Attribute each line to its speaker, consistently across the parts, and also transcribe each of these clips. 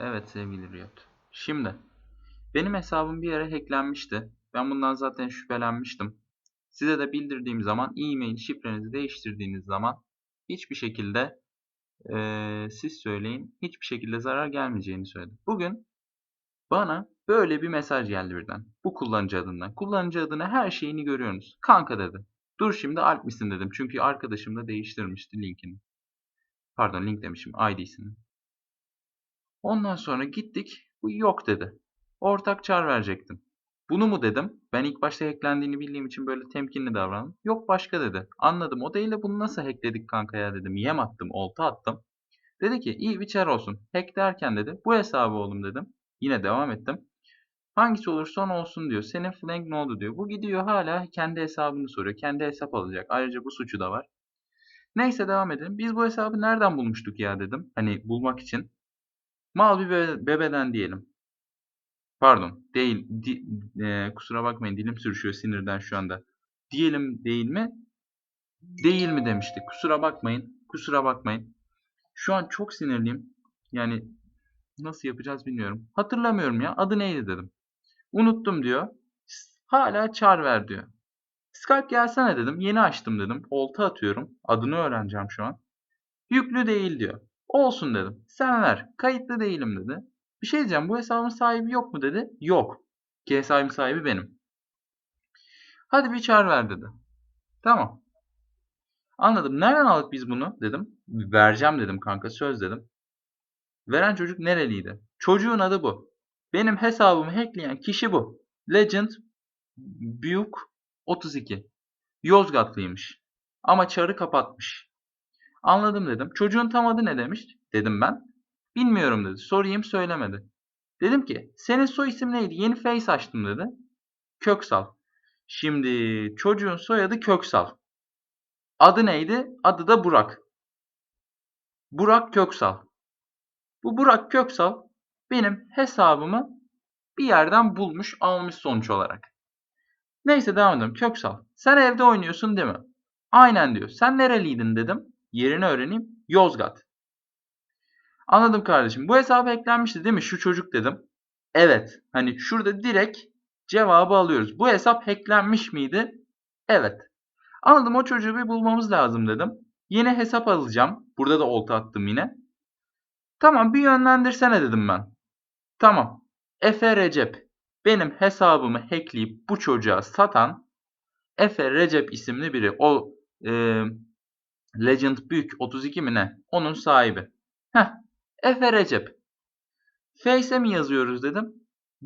Speaker 1: Evet sevgili Riot. Şimdi benim hesabım bir yere hacklenmişti. Ben bundan zaten şüphelenmiştim. Size de bildirdiğim zaman e-mail şifrenizi değiştirdiğiniz zaman hiçbir şekilde eee, siz söyleyin hiçbir şekilde zarar gelmeyeceğini söyledi. Bugün bana böyle bir mesaj geldi birden. Bu kullanıcı adından. Kullanıcı adına her şeyini görüyorsunuz. Kanka dedi. Dur şimdi Alp misin dedim. Çünkü arkadaşım da değiştirmişti linkini. Pardon link demişim ID'sini. Ondan sonra gittik. Bu yok dedi. Ortak çağrı verecektim. Bunu mu dedim? Ben ilk başta hacklendiğini bildiğim için böyle temkinli davrandım. Yok başka dedi. Anladım. O değil de bunu nasıl hackledik kanka ya dedim. Yem attım, olta attım. Dedi ki iyi bir çar olsun. Hack derken dedi. Bu hesabı oğlum dedim. Yine devam ettim. Hangisi olursa on olsun diyor. Senin flank ne oldu diyor. Bu gidiyor hala kendi hesabını soruyor. Kendi hesap alacak. Ayrıca bu suçu da var. Neyse devam edelim. Biz bu hesabı nereden bulmuştuk ya dedim. Hani bulmak için. Mal bir be- bebeden diyelim. Pardon değil. Di- e, kusura bakmayın dilim sürüşüyor sinirden şu anda. Diyelim değil mi? Değil mi demiştik. Kusura bakmayın. Kusura bakmayın. Şu an çok sinirliyim. Yani nasıl yapacağız bilmiyorum. Hatırlamıyorum ya. Adı neydi dedim. Unuttum diyor. Hala çağır ver diyor. Skype gelsene dedim. Yeni açtım dedim. Olta atıyorum. Adını öğreneceğim şu an. Yüklü değil diyor. Olsun dedim. Sen ver. Kayıtlı değilim dedi. Bir şey diyeceğim. Bu hesabın sahibi yok mu dedi. Yok. Ki hesabın sahibi benim. Hadi bir çağır ver dedi. Tamam. Anladım. Nereden aldık biz bunu dedim. Vereceğim dedim kanka. Söz dedim. Veren çocuk nereliydi? Çocuğun adı bu. Benim hesabımı hackleyen kişi bu. Legend Büyük 32. Yozgatlıymış. Ama çarı kapatmış. Anladım dedim. Çocuğun tam adı ne demiş? Dedim ben. Bilmiyorum dedi. Sorayım söylemedi. Dedim ki senin soy isim neydi? Yeni face açtım dedi. Köksal. Şimdi çocuğun soyadı Köksal. Adı neydi? Adı da Burak. Burak Köksal. Bu Burak Köksal benim hesabımı bir yerden bulmuş almış sonuç olarak. Neyse devam edelim. Köksal. Sen evde oynuyorsun değil mi? Aynen diyor. Sen nereliydin dedim. Yerini öğreneyim. Yozgat. Anladım kardeşim. Bu hesaba eklenmişti değil mi? Şu çocuk dedim. Evet. Hani şurada direkt cevabı alıyoruz. Bu hesap hacklenmiş miydi? Evet. Anladım o çocuğu bir bulmamız lazım dedim. Yeni hesap alacağım. Burada da olta attım yine. Tamam bir yönlendirsene dedim ben. Tamam. Efe Recep. Benim hesabımı hackleyip bu çocuğa satan Efe Recep isimli biri. O e, Legend Büyük 32 mi ne? Onun sahibi. Heh. Efe Recep. Face'e mi yazıyoruz dedim.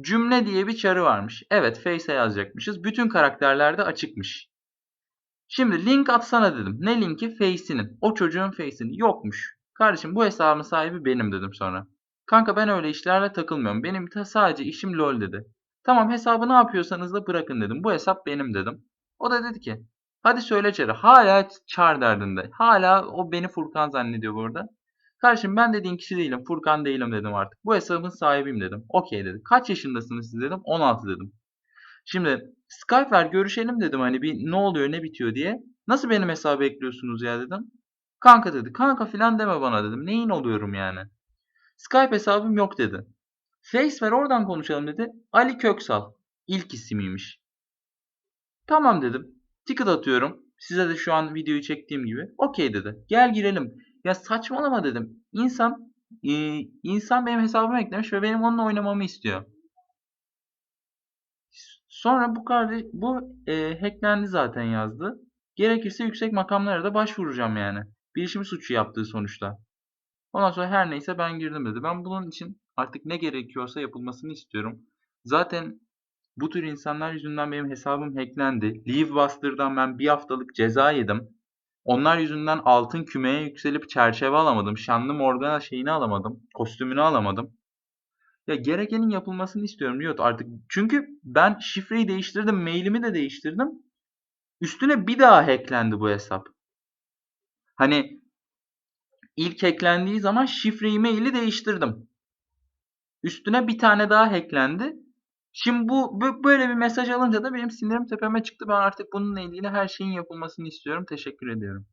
Speaker 1: Cümle diye bir çarı varmış. Evet Face'e yazacakmışız. Bütün karakterlerde açıkmış. Şimdi link atsana dedim. Ne linki? Face'inin. O çocuğun Face'inin. Yokmuş. Kardeşim bu hesabın sahibi benim dedim sonra. Kanka ben öyle işlerle takılmıyorum. Benim sadece işim LOL dedi. Tamam hesabı ne yapıyorsanız da bırakın dedim. Bu hesap benim dedim. O da dedi ki hadi söyle çarı. Hala çar derdinde. Hala o beni Furkan zannediyor bu arada. Kardeşim ben dediğin kişi değilim. Furkan değilim dedim artık. Bu hesabın sahibiyim dedim. Okey dedi. Kaç yaşındasınız siz dedim. 16 dedim. Şimdi Skype ver görüşelim dedim hani bir ne oluyor ne bitiyor diye. Nasıl benim hesabı ekliyorsunuz ya dedim. Kanka dedi. Kanka filan deme bana dedim. Neyin oluyorum yani. Skype hesabım yok dedi. Face ver oradan konuşalım dedi. Ali Köksal. İlk isimiymiş. Tamam dedim. Ticket atıyorum. Size de şu an videoyu çektiğim gibi. Okey dedi. Gel girelim. Ya saçmalama dedim. İnsan e, insan benim hesabıma eklemiş ve benim onunla oynamamı istiyor. Sonra bu kardeş bu e, hacklendi zaten yazdı. Gerekirse yüksek makamlara da başvuracağım yani. Bilişim suçu yaptığı sonuçta. Ondan sonra her neyse ben girdim dedi. Ben bunun için artık ne gerekiyorsa yapılmasını istiyorum. Zaten bu tür insanlar yüzünden benim hesabım hacklendi. Leavebuster'dan ben bir haftalık ceza yedim. Onlar yüzünden altın kümeye yükselip çerçeve alamadım. Şanlı Morgana şeyini alamadım. Kostümünü alamadım. Ya gerekenin yapılmasını istiyorum Riot artık. Çünkü ben şifreyi değiştirdim. Mailimi de değiştirdim. Üstüne bir daha hacklendi bu hesap. Hani ilk hacklendiği zaman şifreyi maili değiştirdim. Üstüne bir tane daha hacklendi. Şimdi bu böyle bir mesaj alınca da benim sinirim tepeme çıktı. Ben artık bununla ilgili her şeyin yapılmasını istiyorum. Teşekkür ediyorum.